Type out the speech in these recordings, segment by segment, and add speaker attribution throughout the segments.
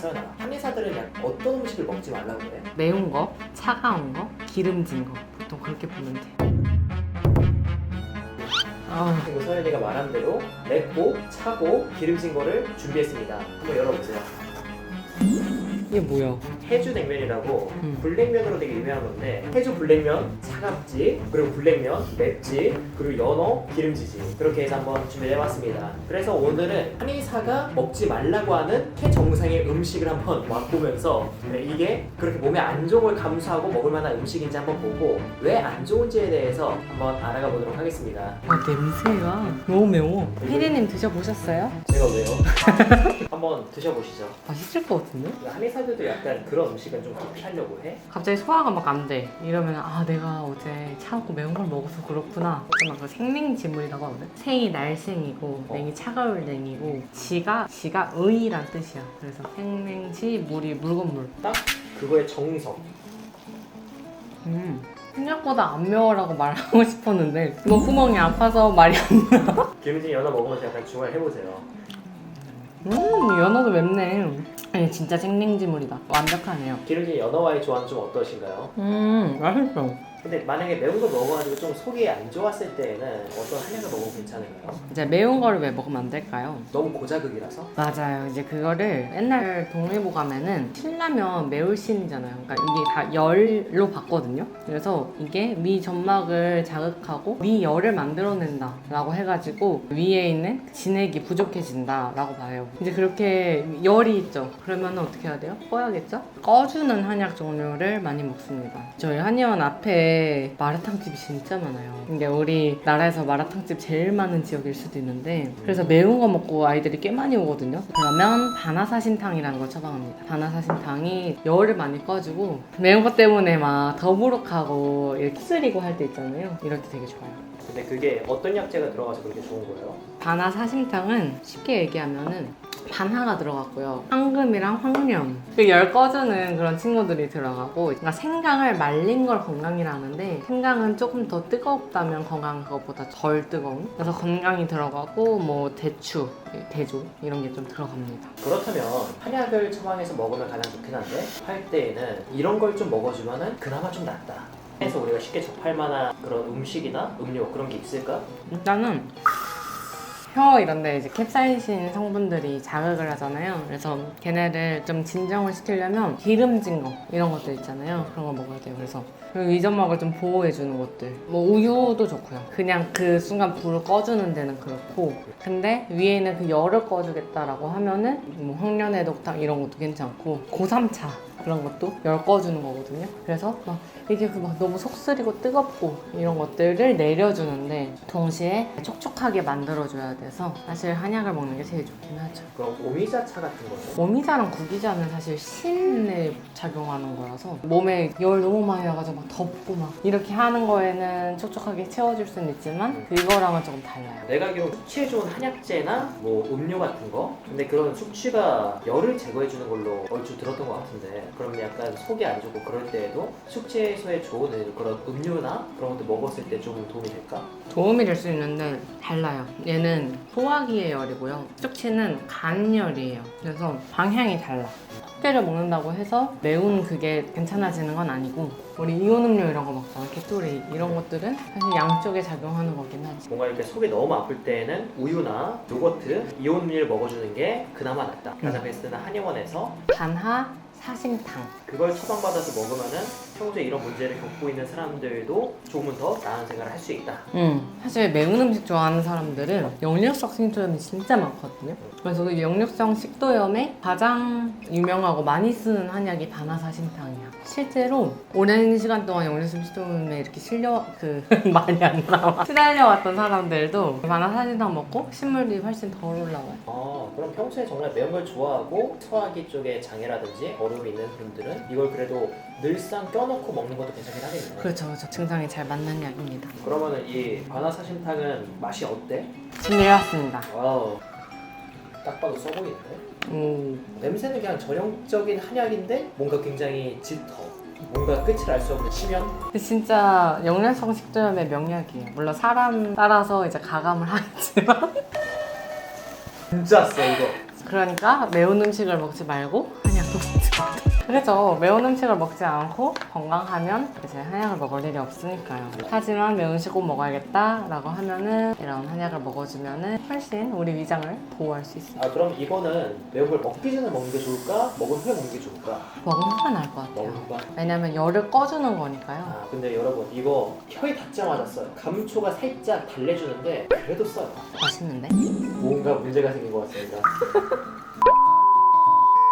Speaker 1: 서연아 한의사들은 약 어떤 음식을 먹지 말라고 해?
Speaker 2: 매운 거, 차가운 거, 기름진 거 보통 그렇게 보면 돼. 아,
Speaker 1: 그리고 서연이가 말한 대로 맵고 차고 기름진 거를 준비했습니다 한번 열어보세요
Speaker 2: 이게 뭐야?
Speaker 1: 해주 냉면이라고
Speaker 2: 음.
Speaker 1: 불냉면으로 되게 유명한 건데 해주 불냉면 차갑지 그리고 불냉면 맵지 그리고 연어 기름지지 그렇게 해서 한번 준비해봤습니다 그래서 오늘은 한의사가 먹지 말라고 하는 최정상의 음식을 한번 맛보면서 네, 이게 그렇게 몸에 안 좋은 걸 감수하고 먹을 만한 음식인지 한번 보고 왜 안 좋은지에 대해서 한번 알아가 보도록 하겠습니다
Speaker 2: 아, 냄새가 너무 매워. 피디님 드셔보셨어요?
Speaker 1: 제가 왜요? 한번 드셔보시죠
Speaker 2: 맛있을 것 같은데?
Speaker 1: 한의사들도 약간 그런 음식은 좀 피하려고 해
Speaker 2: 갑자기 소화가 막 안 돼. 이러면 아 내가 어제 차갑고 매운 걸 먹어서 그렇구나. 막그 생맹지물이라고 하거든. 생이 날생이고
Speaker 1: 어.
Speaker 2: 냉이 차가울 냉이고 지가 지가 의란 뜻이야. 그래서 생맹지 물이 묽은 물.
Speaker 1: 딱 그거의 정석
Speaker 2: 음. 생각보다 안 매워라고 말하고 싶었는데 뭐 구멍이 아파서 말이 안
Speaker 1: 김진 연어 먹으면서 약간 중얼 해보세요.
Speaker 2: 음, 연어도 맵네. 아니 진짜 생맹지물이다. 완벽하네요.
Speaker 1: 기름진 연어와의 조화는 좀 어떠신가요?
Speaker 2: 음, 맛있어.
Speaker 1: 근데 만약에 매운 거 먹어가지고 좀 속이 안 좋았을 때에는 어떤 한약을 먹으면 괜찮을까요?
Speaker 2: 이제 매운 거를 왜 먹으면 안 될까요?
Speaker 1: 너무 고자극이라서?
Speaker 2: 맞아요. 이제 그거를 옛날 동의보 가면은 신라면 매울 신이잖아요. 그러니까 이게 다 열로 봤거든요. 그래서 이게 위 점막을 자극하고 위 열을 만들어낸다라고 해가지고 위에 있는 진액이 부족해진다라고 봐요. 이제 그렇게 열이 있죠. 그러면 어떻게 해야 돼요? 꺼야겠죠? 꺼주는 한약 종류를 많이 먹습니다. 저희 한의원 앞에 마라탕집이 진짜 많아요. 이게 우리 나라에서 마라탕집 제일 많은 지역일 수도 있는데 그래서 매운 거 먹고 아이들이 꽤 많이 오거든요. 그러면 바나사신탕이라는 걸 처방합니다. 바나사신탕이 열을 많이 꺼주고 매운 것 때문에 막 더부룩하고 이렇게 쓰리고 할 때 있잖아요. 이럴 때 되게 좋아요.
Speaker 1: 근데 그게 어떤 약재가 들어가서 그렇게 좋은 거예요?
Speaker 2: 바나사신탕은 쉽게 얘기하면은 반하가 들어갔고요. 황금이랑 황련. 그열 꺼주는 그런 친구들이 들어가고, 그러니까 생강을 말린 걸 건강이라는데, 생강은 조금 더 뜨겁다면 건강 그것보다 덜 뜨거운. 그래서 건강이 들어가고, 뭐 대추, 대조 이런 게 좀 들어갑니다.
Speaker 1: 그렇다면 한약을 처방해서 먹으면 가장 좋긴 한데 할 때에는 이런 걸 좀 먹어주면은 그나마 좀 낫다. 해서 우리가 쉽게 접할 만한 그런 음식이나 음료 그런 게 있을까?
Speaker 2: 일단은 혀 이런 데 이제 캡사이신 성분들이 자극을 하잖아요. 그래서 걔네를 좀 진정을 시키려면 기름진 거 이런 것들 있잖아요. 그런 거 먹어야 돼요. 그래서 그리고 이점막을 좀 보호해 주는 것들. 뭐 우유도 좋고요. 그냥 그 순간 불을 꺼주는 데는 그렇고. 근데 위에 있는 그 열을 꺼주겠다라고 하면은 뭐 황련의 독탕 이런 것도 괜찮고 고삼차 그런 것도 열 꺼주는 거거든요. 그래서 막 이게 그 막 너무 속 쓰리고 뜨겁고 이런 것들을 내려주는데 동시에 촉촉하게 만들어줘야 돼서 사실 한약을 먹는 게 제일 좋긴 하죠.
Speaker 1: 그럼 오미자차 같은 거는
Speaker 2: 오미자랑 구기자는 사실 신에 작용하는 거라서 몸에 열 너무 많이 나가지고 막 덥고 막 이렇게 하는 거에는 촉촉하게 채워줄 수는 있지만 그거랑은 조금 달라요.
Speaker 1: 내가 알기로 숙취에 좋은 한약재나 뭐 음료 같은 거 근데 그런 숙취가 열을 제거해 주는 걸로 얼추 들었던 것 같은데 그럼 약간 속이 안 좋고 그럴 때에도 숙취 해소에 좋은 그런 음료나 그런 것도 먹었을 때 좀 도움이 될까?
Speaker 2: 도움이 될 수 있는데 달라요. 얘는 소화기의 열이고요. 숙취는 간열이에요. 그래서 방향이 달라. 숙제를 먹는다고 해서 매운 그게 괜찮아지는 건 아니고 우리 이온 음료 이런 거 먹잖아. 개토리 이런 것들은 사실 양쪽에 작용하는 거긴 하지.
Speaker 1: 뭔가 이렇게 속이 너무 아플 때에는 우유나 요거트, 이온 음료를 먹어주는 게 그나마 낫다. 가장 베스트는 한의원에서
Speaker 2: 단하 사신탕.
Speaker 1: 그걸 처방받아서 먹으면은 평소에 이런 문제를 겪고 있는 사람들도 조금은 더 나은 생활을 할 수 있다.
Speaker 2: 음, 사실 매운 음식 좋아하는 사람들은 역류성 식도염이 진짜 많거든요. 그래서 그 역류성 식도염에 가장 유명하고 많이 쓰는 한약이 바나사신탕이야. 실제로 오랜 시간 동안 역류성 식도염에 이렇게 실려 그 말이 안 나와 시달려왔던 사람들도 바나사신탕 먹고 신물이 훨씬 덜 올라와요.
Speaker 1: 어, 그럼 평소에 정말 매운 걸 좋아하고 소화기 쪽에 장애라든지 어려움이 있는 분들은 이걸 그래도 늘상 껴놓고 먹는 것도 괜찮긴 하겠네.
Speaker 2: 그렇죠, 그렇죠. 증상이 잘 맞는 약입니다.
Speaker 1: 그러면은 이 바나사신탕은 맛이 어때?
Speaker 2: 준비해왔습니다.
Speaker 1: 와우, 딱 봐도 써 보이는데?
Speaker 2: 오,
Speaker 1: 냄새는 그냥 전형적인 한약인데 뭔가 굉장히 짙어. 뭔가 끝을 알 수 없는 심연?
Speaker 2: 근데 진짜 역류성 식도염의 명약이에요. 물론 사람 따라서 이제 가감을 하지만
Speaker 1: 진짜 써 이거.
Speaker 2: 그러니까 매운 음식을 먹지 말고 그래서 매운 음식을 먹지 않고 건강하면 이제 한약을 먹을 일이 없으니까요. 하지만 매운 음식 꼭 먹어야겠다라고 하면은 이런 한약을 먹어주면은 훨씬 우리 위장을 보호할 수 있어요.
Speaker 1: 아 그럼 이거는 매운 걸 먹기 전에 먹는 게 좋을까? 먹은 후에 먹는 게 좋을까?
Speaker 2: 먹으면 후가 나을 것
Speaker 1: 먹은
Speaker 2: 같아요.
Speaker 1: 후가?
Speaker 2: 왜냐면 열을 꺼주는 거니까요.
Speaker 1: 아 근데 여러분 이거 혀에 닿자마자 써요 감초가 살짝 달래주는데 그래도 써요
Speaker 2: 맛있는데?
Speaker 1: 뭔가 문제가 생긴 것 같습니다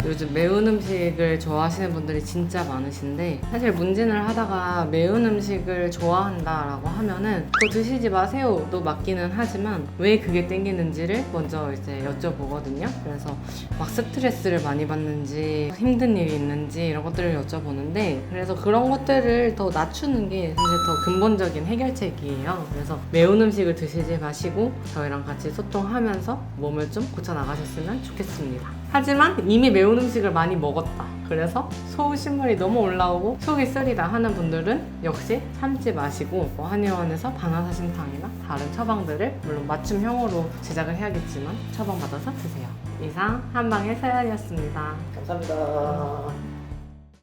Speaker 2: 요즘 매운 음식을 좋아하시는 분들이 진짜 많으신데 사실 문진을 하다가 매운 음식을 좋아한다라고 하면은 그거 드시지 마세요도 맞기는 하지만 왜 그게 땡기는지를 먼저 이제 여쭤보거든요. 그래서 막 스트레스를 많이 받는지 힘든 일이 있는지 이런 것들을 여쭤보는데 그래서 그런 것들을 더 낮추는 게 사실 더 근본적인 해결책이에요. 그래서 매운 음식을 드시지 마시고 저희랑 같이 소통하면서 몸을 좀 고쳐 나가셨으면 좋겠습니다. 하지만 이미 매운 음식을 많이 먹었다. 그래서 소우신물이 너무 올라오고 속이 쓰리다 하는 분들은 역시 참지 마시고 뭐 한의원에서 바나사신탕이나 다른 처방들을 물론 맞춤형으로 제작을 해야겠지만 처방받아서 드세요. 이상 한방의 사연이었습니다.
Speaker 1: 감사합니다